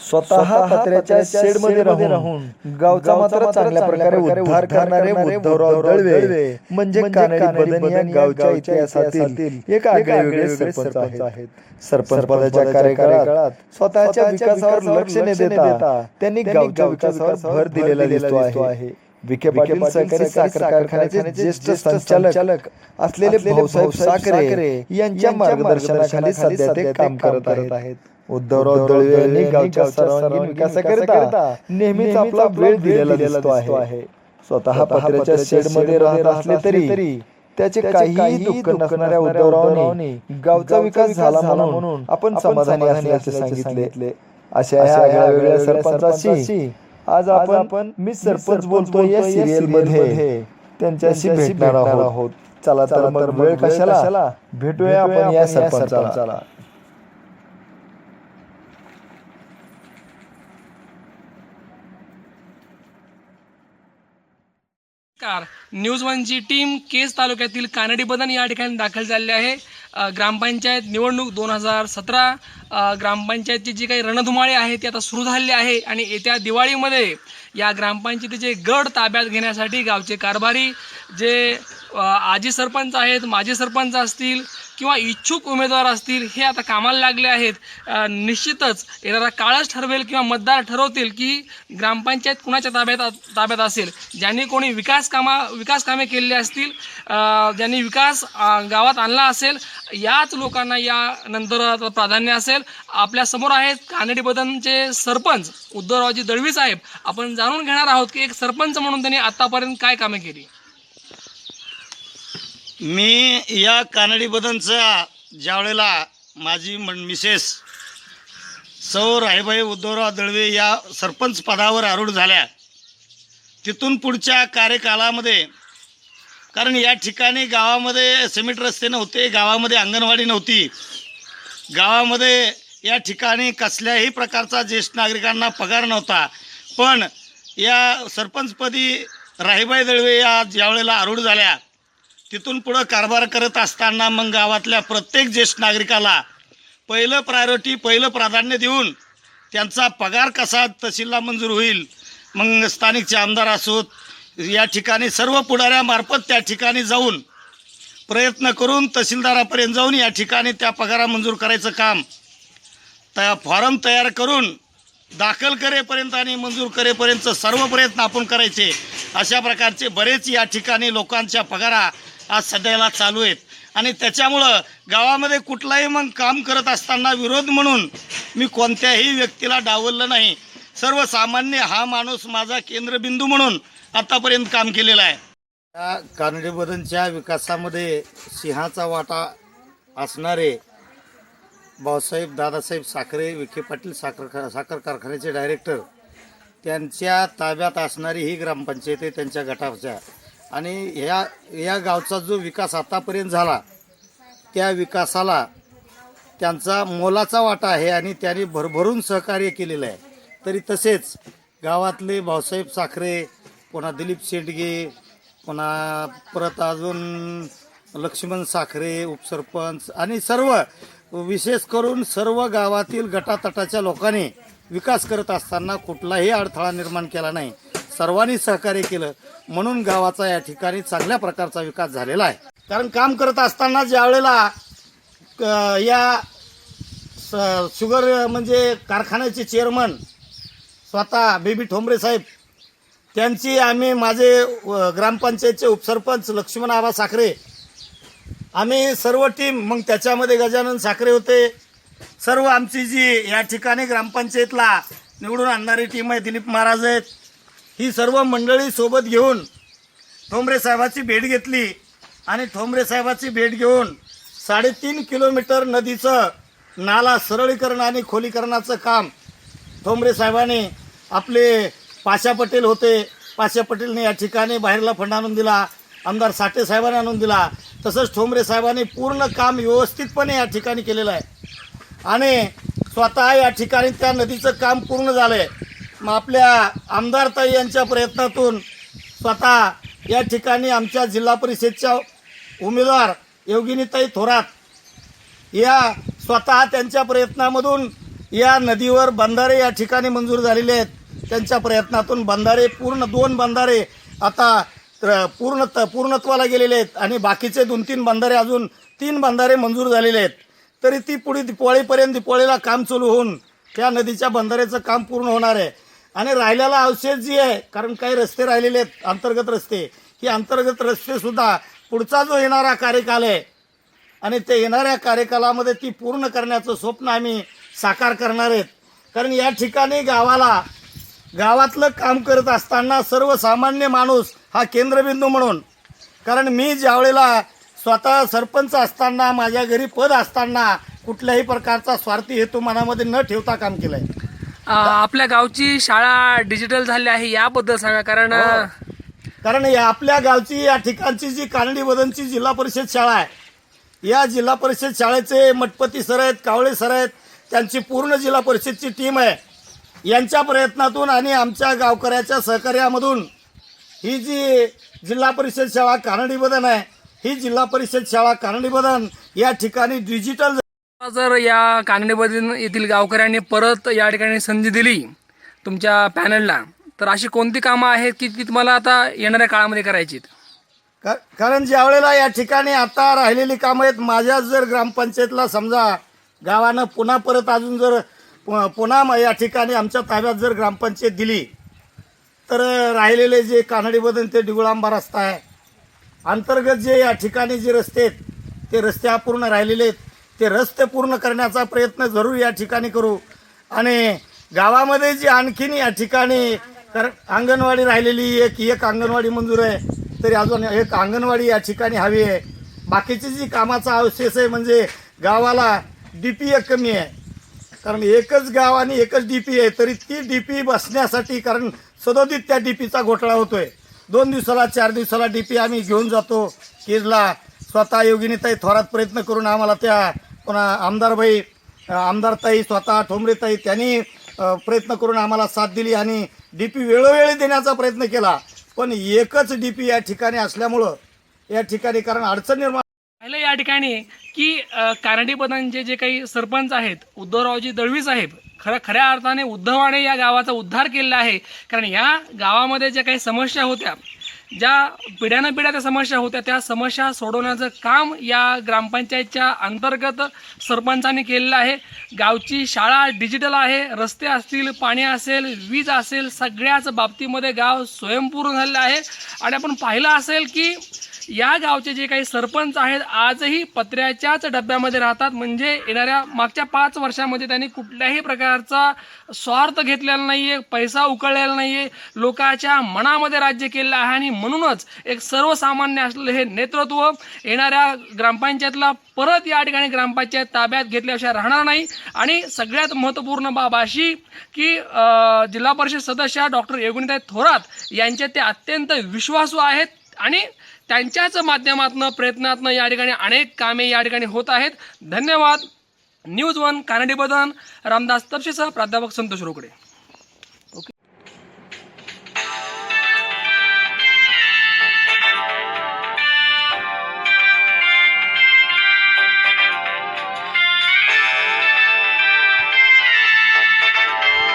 स्वतः पत्र्याच्या शेडमध्ये राहून गावचा मात्र चांगल्या प्रकारे उद्धार करणारे उद्धवराव दळवे म्हणजे कानडी बदन या गावच्या इतिहासातील एक आगळे सरपंच आहेत. सरपंच पदाच्या कार्यकाळात स्वतःच्या विकासावर लक्ष न देता त्यांनी गावच्या विकासावर भर दिलेला दिसतो आहे. विखे पाटील सहकारी साखर कारखान्याचे ज्येष्ठ संचालक असलेले भाऊसाहेब साखरे यांच्या मार्गदर्शनाखाली सध्या ते काम करत आहेत. उद्धवराव दळवे यांनी गावच्या सर्वांगीण विकासाकरिता नेहमीच आपला वेळ दिलेला दिसतो आहे. स्वतः पत्र्याच्या शेडमध्ये राहत असले तरी त्याचे काहीही दुःख नसणाऱ्या उद्धवरावांनी गावचा विकास झाला म्हणून आपण समाधानी असल्याचे सांगितले. अशा या वेगळ्या सरपंचाशी आज आपण मी सरपंच बोलतोय या सिरियलमध्ये. त्यांच्याशी भेटणार आहोत. चला तर मग वेळ कशाला? भेटूया आपण या सरपंचाला. न्यूज वनची टीम केस तालुक्यातील कानडी बदन या ठिकाणी दाखल झालेली आहे. ग्रामपंचायत निवडणूक दोन हजार सतरा ग्रामपंचायतची जी काही रणधुमाळे आहे ती आता सुरू झालेली आहे आणि येत्या दिवाळीमध्ये या ग्रामपंचायतीचे गड ताब्यात घेण्यासाठी गावचे कारभारी जे आजी सरपंच आहेत माजी सरपंच असतील किंवा इच्छुक उमेदवार असतील हे आता कामाला लागले आहेत. निश्चितच येणारा काळच ठरवेल किंवा मतदार ठरवतील की ग्रामपंचायत कुणाच्या ताब्यात ताब्यात असेल. ज्यांनी कोणी विकास कामा विकास कामे केलेली असतील ज्यांनी विकास गावात आणला असेल याच लोकांना यानंतर नंतर प्राधान्य असेल. आपल्यासमोर आहेत कानडी बदनचे सरपंच उद्धवरावजी दळवी साहेब. आपण जाणून घेणार आहोत की एक सरपंच म्हणून त्यांनी आत्तापर्यंत काय कामे केली? मी या कानडी बदनचा ज्यावेळेला माझी मन मिसेस सौ राहीबाई उद्धवराव दळवे या सरपंच पदावर आरूढ झाल्या तिथून पुढच्या कार्यकालामध्ये कारण या ठिकाणी गावामध्ये सिमेंट रस्ते नव्हते गावामध्ये अंगणवाडी नव्हती गावामध्ये या ठिकाणी कसल्याही प्रकारचा ज्येष्ठ नागरिकांना पगार नव्हता पण या सरपंचपदी राहीबाई दळवे या ज्यावेळेला आरूढ झाल्या तिथून पुढं कारभार करत असताना मग गावातल्या प्रत्येक ज्येष्ठ नागरिकाला पहिलं प्रायोरिटी पहिलं प्राधान्य देऊन त्यांचा पगार कसा तहसीलला मंजूर होईल मग स्थानिकचे आमदार असोत या ठिकाणी सर्व पुढाऱ्यामार्फत त्या ठिकाणी जाऊन प्रयत्न करून तहसीलदारापर्यंत जाऊन या ठिकाणी त्या पगारा मंजूर करायचं काम त्या फॉर्म तयार करून दाखल करेपर्यंत आणि मंजूर करेपर्यंत सर्व प्रयत्न आपण करायचे. अशा प्रकारचे बरेच या ठिकाणी लोकांच्या पगारा आज सध्याला चालू आहेत. आणि त्याच्यामुळं गावामध्ये कुठलाही मग काम करत असताना विरोध म्हणून मी कोणत्याही व्यक्तीला डावललं नाही. सर्वसामान्य हा माणूस माझा केंद्रबिंदू म्हणून आतापर्यंत काम केलेलं आहे. या कानडीबदनच्या विकासामध्ये सिंहाचा वाटा असणारे भाऊसाहेब दादासाहेब साखरे विखे पाटील साखर साखर कारखान्याचे डायरेक्टर त्यांच्या ताब्यात असणारी ही ग्रामपंचायत आहे त्यांच्या गटाच्या. आणि ह्या या गावचा जो विकास आतापर्यंत झाला त्या विकासाला त्यांचा मोलाचा वाटा आहे आणि त्यांनी भरभरून सहकार्य केलेलं आहे. तरी तसेच गावातले भाऊसाहेब साखरे पुन्हा दिलीप शेंडगे पुन्हा परत अजून लक्ष्मण साखरे उपसरपंच आणि सर्व विशेष करून सर्व गावातील गटातटाच्या लोकांनी विकास करत असताना कुठलाही अडथळा निर्माण केला नाही. सर्वांनी सहकार्य केलं. म्हणून गावाचा या ठिकाणी चांगल्या प्रकारचा विकास झालेला आहे. कारण काम करत असताना ज्यावेळेला क- या स- शुगर म्हणजे कारखान्याचे चेअरमन स्वतः बेबी ठोंबरे साहेब त्यांची आम्ही माझे ग्रामपंचायतचे उपसरपंच लक्ष्मण आबा साखरे आम्ही सर्व टीम मग त्याच्यामध्ये गजानन साखरे होते. सर्व आमची जी या ठिकाणी ग्रामपंचायतला निवडून आणणारी टीम आहे दिलीप महाराज आहेत. ही सर्व मंडळी सोबत घेऊन ठोंबरे साहेबाची भेट घेतली. आणि ठोंबरे साहेबाची भेट घेऊन साडेतीन किलोमीटर नदीचं नाला सरळीकरण आणि खोलीकरणाचं काम ठोंबरे साहेबांनी आपले पाशा पटेल होते. पाशा पटेलने या ठिकाणी बाहेरला फंड आणून दिला आमदार साठे साहेबांनी आणून दिला. तसंच ठोंबरे साहेबांनी पूर्ण काम व्यवस्थितपणे या ठिकाणी केलेलं आहे. आणि स्वतः या ठिकाणी त्या नदीचं काम पूर्ण झालं आहे मग आपल्या आमदारताई यांच्या प्रयत्नातून स्वतः या ठिकाणी आमच्या जिल्हा परिषदच्या उमेदवार योगिनीताई थोरात या स्वतः त्यांच्या प्रयत्नामधून या नदीवर बंधारे या ठिकाणी मंजूर झालेले आहेत. त्यांच्या प्रयत्नातून बंधारे पूर्ण दोन बंधारे आता तर त पूर्णत्वाला गेलेले आहेत आणि बाकीचे दोन तीन बंधारे अजून तीन बंधारे मंजूर झालेले आहेत. तरी ती पुढे दिपावळीपर्यंत दिपाळीला काम चालू होऊन त्या नदीच्या बंधाऱ्याचं काम पूर्ण होणार आहे. आणि राहिलेला अवशेष जी आहे कारण काही रस्ते राहिलेले आहेत अंतर्गत रस्ते ही अंतर्गत रस्तेसुद्धा पुढचा जो येणारा कार्यकाल आहे आणि ते येणाऱ्या कार्यकालामध्ये ती पूर्ण करण्याचं स्वप्न आम्ही साकार करणार आहेत. कारण या ठिकाणी गावाला गावातलं काम करत असताना सर्वसामान्य माणूस हा केंद्रबिंदू म्हणून. कारण मी ज्यावेळेला स्वतः सरपंच असताना माझ्या घरी पद असताना कुठल्याही प्रकारचा स्वार्थी हेतू मनामध्ये न ठेवता काम केलं आहे आपल्या गावची शाळा डिजिटल झाली आहे याबद्दल सांगा कारण अ, कारण या आपल्या गावची या ठिकाणची जी कानडी बदनची जिल्हा परिषद शाळा आहे या जिल्हा परिषद शाळेचे मठपती सर आहेत कावळे सर आहेत त्यांची पूर्ण जिल्हा परिषदची टीम आहे. यांच्या प्रयत्नातून आणि आमच्या गावकऱ्याच्या सहकार्यामधून ही जी जिल्हा परिषद शाळा कानडी बदन आहे ही जिल्हा परिषद शाळा कानडी बदन या ठिकाणी डिजिटल आता जर या कानडीबद्दल येथील गावकऱ्यांनी परत या ठिकाणी संधी दिली तुमच्या पॅनलला तर अशी कोणती कामं आहेत की ती तुम्हाला आता येणाऱ्या काळामध्ये करायची आहेत? का- कारण ज्या वेळेला या ठिकाणी आता राहिलेली कामं आहेत माझ्या जर ग्रामपंचायतला समजा गावानं पुन्हा परत अजून जर पुन्हा या ठिकाणी आमच्या ताब्यात जर ग्रामपंचायत दिली तर राहिलेले जे कानडी ते डिगुळांबा रस्ता आहे अंतर्गत जे या ठिकाणी जे रस्ते आहेत ते रस्ते अपूर्ण राहिलेले आहेत ते रस्ते पूर्ण करण्याचा प्रयत्न जरूर या ठिकाणी करू. आणि गावामध्ये जी आणखीन या ठिकाणी कर अंगणवाडी राहिलेली एक एक अंगणवाडी मंजूर आहे. तरी अजून एक अंगणवाडी या ठिकाणी हवी आहे. बाकीची जी कामाचा अवशेष आहे म्हणजे गावाला डी पी एक कमी आहे. कारण एकच गाव आणि एकच डी पी आहे तरी ती डी पी बसण्यासाठी कारण सदोदित त्या डी पीचा घोटाळा होतो आहे दोन दिवसाला चार दिवसाला डी पी आम्ही घेऊन जातो. किरला स्वतः योगिनीताई थोरात प्रयत्न करून आम्हाला त्या पुन्हा आमदारबाई आमदारताई स्वतः ठोंबरेताई त्यांनी प्रयत्न करून आम्हाला साथ दिली आणि डी पी वेळोवेळी देण्याचा प्रयत्न केला. पण एकच डी पी या ठिकाणी असल्यामुळं या ठिकाणी कारण अडचण निर्माण पाहिलं या ठिकाणी की अ, जे काही सरपंच आहेत उद्धवरावजी दळवी साहेब खरं खऱ्या अर्थाने उद्धवाने या गावाचा उद्धार केलेला आहे. कारण या गावामध्ये ज्या काही समस्या होत्या ज्या पिढ्यानं पिढ्या त्या समस्या होत्या त्या समस्या सोडवण्याचं काम या ग्रामपंचायतच्या अंतर्गत सरपंचांनी केलेलं आहे. गावची शाळा डिजिटल आहे रस्ते असतील पाणी असेल वीज असेल सगळ्याच बाबतीमध्ये गाव स्वयंपूर्ण झालेलं आहे. आणि आपण पाहिलं असेल की या गावचे जे काही सरपंच आहेत आजही पत्र्याच्याच डब्यामध्ये राहतात. म्हणजे येणाऱ्या मागच्या पाच वर्षामध्ये त्यांनी कुठल्याही प्रकारचा स्वार्थ घेतलेला नाही आहे पैसा उकळलेला नाही आहे लोकांच्या मनामध्ये राज्य केलेलं आहे आणि म्हणूनच एक सर्वसामान्य असलेलं हे नेतृत्व येणाऱ्या ग्रामपंचायतला परत या ठिकाणी ग्रामपंचायत ताब्यात घेतल्याशिवाय राहणार नाही. आणि सगळ्यात महत्त्वपूर्ण बाब अशी की जिल्हा परिषद सदस्य डॉक्टर योगिनीताई थोरात यांचे ते अत्यंत विश्वासू आहेत आणि त्यांच्याच माध्यमातून प्रयत्नातनं या ठिकाणी अनेक कामे या ठिकाणी होत आहेत. धन्यवाद. न्यूज वन कानडी बदन रामदास तपशीसह प्राध्यापक संतोष रोकडे.